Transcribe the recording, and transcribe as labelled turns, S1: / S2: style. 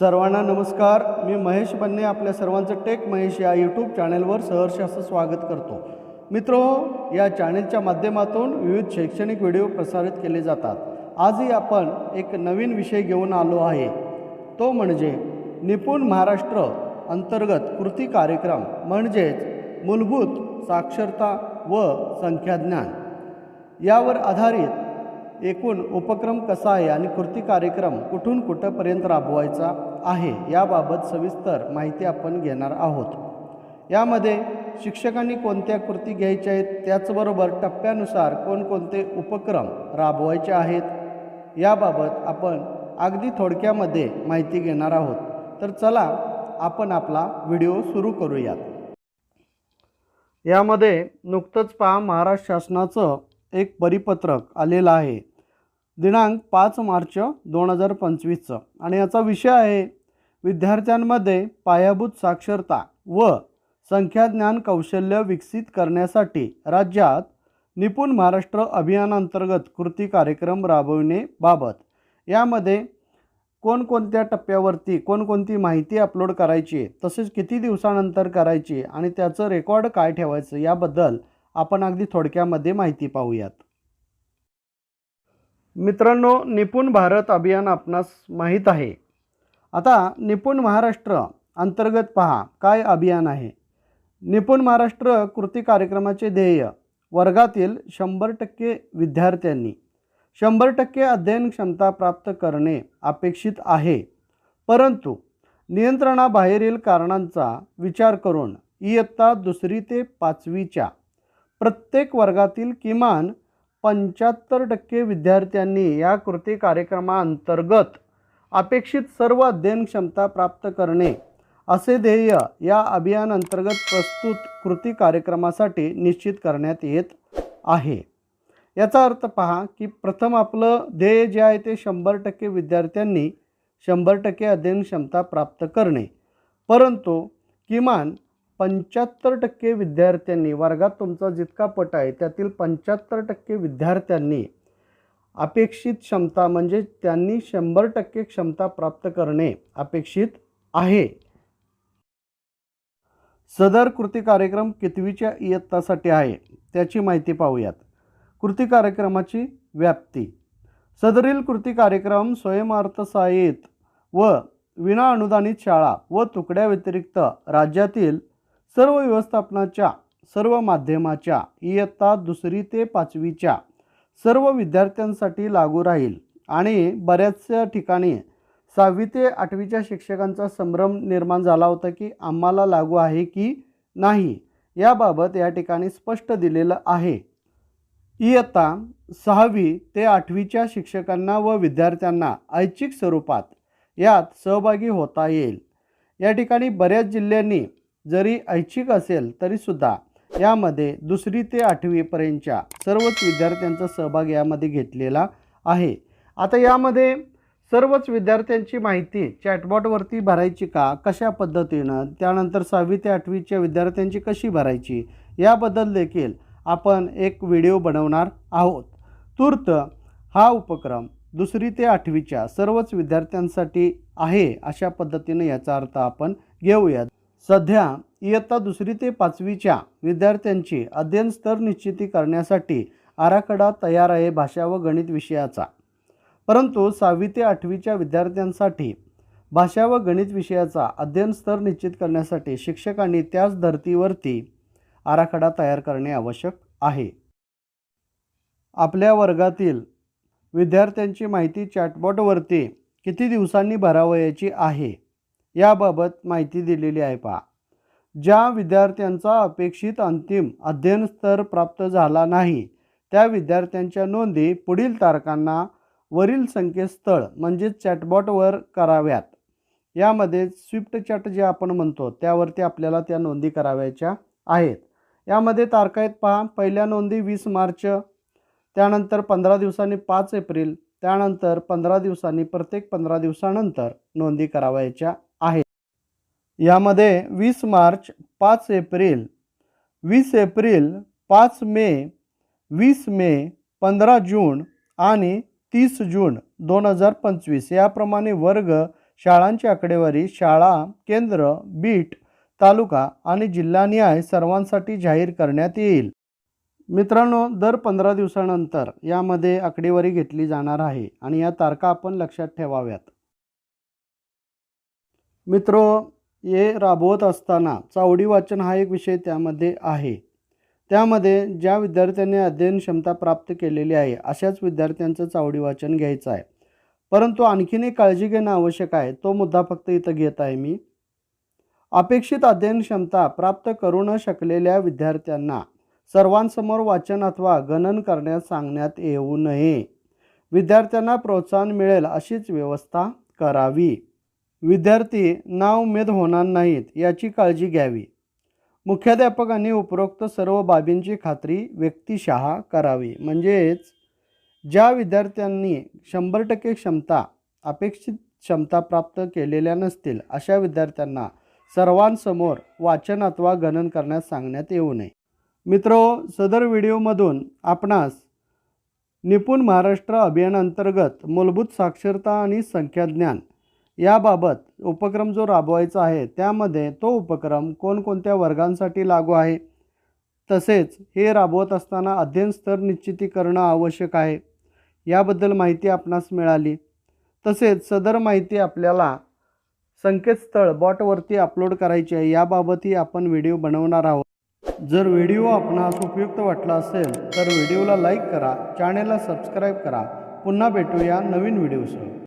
S1: सर्वांना नमस्कार. मी महेश बन्ने आपल्या सर्वांचं टेक महेश या यूट्यूब चॅनेलवर सहर्ष असं स्वागत करतो. मित्रो या चॅनेलच्या माध्यमातून विविध शैक्षणिक व्हिडिओ प्रसारित केले जातात. आजही आपण एक नवीन विषय घेऊन आलो आहे. तो म्हणजे निपुण महाराष्ट्र अंतर्गत कृती कार्यक्रम म्हणजेच मूलभूत साक्षरता व संख्याज्ञान. यावर आधारित एकूण उपक्रम कसा आहे आणि कृती कार्यक्रम कुठून कुठंपर्यंत राबवायचा आहे याबाबत सविस्तर माहिती आपण घेणार आहोत. यामध्ये शिक्षकांनी कोणत्या कृती घ्यायच्या आहेत त्याचबरोबर टप्प्यानुसार कोणकोणते उपक्रम राबवायचे आहेत याबाबत आपण अगदी थोडक्यामध्ये माहिती घेणार आहोत. तर चला आपण आपला व्हिडिओ सुरू करूयात. यामध्ये नुकतंच पहा महाराष्ट्र शासनाचं एक परिपत्रक आलेलं आहे. दिनांक पाच मार्च दोन हजार पंचवीसचं आणि याचा विषय आहे विद्यार्थ्यांमध्ये पायाभूत साक्षरता व संख्याज्ञान कौशल्य विकसित करण्यासाठी राज्यात निपुण महाराष्ट्र अभियानांतर्गत कृती कार्यक्रम राबविणेबाबत यामध्ये कोणकोणत्या टप्प्यावरती कोणकोणती माहिती अपलोड करायची आहे, तसेच किती दिवसानंतर करायची आणि त्याचं रेकॉर्ड काय ठेवायचं याबद्दल आपण अगदी थोडक्यामध्ये माहिती पाहूयात. मित्रांनो निपुण भारत अभियान आपणास माहीत आहे. आता निपुण महाराष्ट्र अंतर्गत पहा काय अभियान आहे? निपुण महाराष्ट्र कृती कार्यक्रमाचे ध्येय वर्गातील शंभर टक्के विद्यार्थ्यांनी. शंभर टक्के अध्ययन क्षमता प्राप्त करणे अपेक्षित आहे. परंतु नियंत्रणाबाहेरील कारणांचा विचार करून इयत्ता दुसरी ते पाचवीच्या प्रत्येक वर्गातील किमान पंच्याहत्तर टक्के विद्यार्थ्यांनी या कृती कार्यक्रमाअंतर्गत अपेक्षित सर्व अध्ययन क्षमता प्राप्त करणे असे ध्येय या अभियानांतर्गत प्रस्तुत कृती कार्यक्रमासाठी निश्चित करण्यात येत आहे. याचा अर्थ पहा की प्रथम आपलं ध्येय जे आहे ते शंभर टक्के विद्यार्थ्यांनी शंभर टक्के अध्ययन क्षमता प्राप्त करणे. परंतु किमान पंच्याहत्तर टक्के विद्यार्थ्यांनी वर्गात तुमचा जितका पट आहे त्यातील पंच्याहत्तर टक्के विद्यार्थ्यांनी अपेक्षित क्षमता म्हणजे त्यांनी शंभर टक्के क्षमता प्राप्त करणे अपेक्षित आहे. सदर कृती कार्यक्रम कितवीच्या इयत्तासाठी आहे त्याची माहिती पाहूयात. कृती कार्यक्रमाची व्याप्ती. सदरील कृती कार्यक्रम स्वयंअर्थसहाय्यित व विना अनुदानित शाळा व तुकड्या व्यतिरिक्त राज्यातील सर्व व्यवस्थापनाच्या सर्व माध्यमाच्या इयत्ता दुसरी ते पाचवीच्या सर्व विद्यार्थ्यांसाठी लागू राहील आणि बऱ्याचशा ठिकाणी सहावी ते आठवीच्या शिक्षकांचा संभ्रम निर्माण झाला होता की आम्हाला लागू आहे की नाही याबाबत या ठिकाणी स्पष्ट दिलेलं आहे. इयत्ता सहावी ते आठवीच्या शिक्षकांना व विद्यार्थ्यांना ऐच्छिक स्वरूपात यात सहभागी होता येईल. या ठिकाणी बऱ्याच जिल्ह्यांनी जरी ऐच्छिक असेल तरीसुद्धा यामध्ये दुसरी ते आठवीपर्यंतच्या सर्वच विद्यार्थ्यांचा सहभाग यामध्ये घेतलेला आहे. आता यामध्ये सर्वच विद्यार्थ्यांची माहिती चॅटबॉटवरती भरायची का? कशा पद्धतीनं? त्यानंतर सहावी ते आठवीच्या विद्यार्थ्यांची कशी भरायची? याबद्दल देखील आपण एक व्हिडिओ बनवणार आहोत. तूर्त हा उपक्रम दुसरी ते आठवीच्या सर्वच विद्यार्थ्यांसाठी आहे अशा पद्धतीनं याचा अर्थ आपण घेऊयात. सध्या इयत्ता दुसरी ते पाचवीच्या विद्यार्थ्यांची अध्ययन स्तर निश्चिती करण्यासाठी आराखडा तयार आहे भाषा व गणित विषयाचा. परंतु सहावी ते आठवीच्या विद्यार्थ्यांसाठी भाषा व गणित विषयाचा अध्ययन स्तर निश्चित करण्यासाठी शिक्षकांनी त्याच धर्तीवरती आराखडा तयार करणे आवश्यक आहे. आपल्या वर्गातील विद्यार्थ्यांची माहिती चॅटबॉटवरती किती दिवसांनी भरावयाची आहे? याबाबत माहिती दिलेली आहे पहा. ज्या विद्यार्थ्यांचा अपेक्षित अंतिम अध्ययन स्तर प्राप्त झाला नाही त्या विद्यार्थ्यांच्या नोंदी पुढील तारखांना वरील संकेतस्थळ म्हणजेच चॅटबॉटवर कराव्यात. यामध्ये स्विफ्ट चॅट जे आपण म्हणतो त्यावरती आपल्याला त्या नोंदी करावयाच्या आहेत. यामध्ये तारखा आहेत पहा पहिल्या नोंदी वीस मार्च त्यानंतर पंधरा दिवसांनी पाच एप्रिल त्यानंतर पंधरा दिवसांनी प्रत्येक पंधरा दिवसानंतर नोंदी करावयाच्या यामध्ये वीस मार्च पाच एप्रिल वीस एप्रिल पाच मे वीस मे पंधरा जून आणि तीस जून दोन हजार पंचवीस. याप्रमाणे वर्ग शाळांची आकडेवारी शाळा केंद्र बीट तालुका आणि जिल्हानिहाय सर्वांसाठी जाहीर करण्यात येईल. मित्रांनो दर पंधरा दिवसानंतर यामध्ये आकडेवारी घेतली जाणार आहे आणि या तारखा आपण लक्षात ठेवाव्यात. मित्रो हे राबवत असताना चावडी वाचन हा एक विषय त्यामध्ये आहे. त्यामध्ये ज्या विद्यार्थ्यांनी अध्ययन क्षमता प्राप्त केलेली आहे अशाच विद्यार्थ्यांचं चावडी वाचन घ्यायचं आहे. परंतु आणखीन एक काळजी घेणं आवश्यक आहे तो मुद्दा फक्त इथं घेत आहे मी. अपेक्षित अध्ययन क्षमता प्राप्त करू न शकलेल्या विद्यार्थ्यांना सर्वांसमोर वाचन अथवा गणन करण्यास सांगण्यात येऊ नये. विद्यार्थ्यांना प्रोत्साहन मिळेल अशीच व्यवस्था करावी. विद्यार्थी नाउमेद होणार नाहीत याची काळजी घ्यावी. मुख्याध्यापकांनी उपरोक्त सर्व बाबींची खात्री व्यक्तिशः करावी. म्हणजेच ज्या विद्यार्थ्यांनी शंभर टक्के क्षमता अपेक्षित क्षमता प्राप्त केलेल्या नसतील अशा विद्यार्थ्यांना सर्वांसमोर वाचन अथवा गणन करण्यास सांगण्यात येऊ नये. मित्रो सदर व्हिडिओमधून आपणास निपुण महाराष्ट्र अभियानांतर्गत मूलभूत साक्षरता आणि संख्याज्ञान याबाबत उपक्रम जो राबवायचा आहे त्यामध्ये तो उपक्रम कोणकोणत्या वर्गांसाठी लागू आहे? तसेच हे राबवत असताना अध्ययन स्तर निश्चिती करणं आवश्यक आहे याबद्दल माहिती आपणास मिळाली. तसेच सदर माहिती आपल्याला संकेतस्थळ बॉटवरती अपलोड करायची आहे याबाबतही आपण व्हिडिओ बनवणार आहोत. जर व्हिडिओ आपणास उपयुक्त वाटला असेल तर व्हिडिओला लाईक करा चॅनेलला सबस्क्राईब करा. पुन्हा भेटूया नवीन व्हिडिओसह.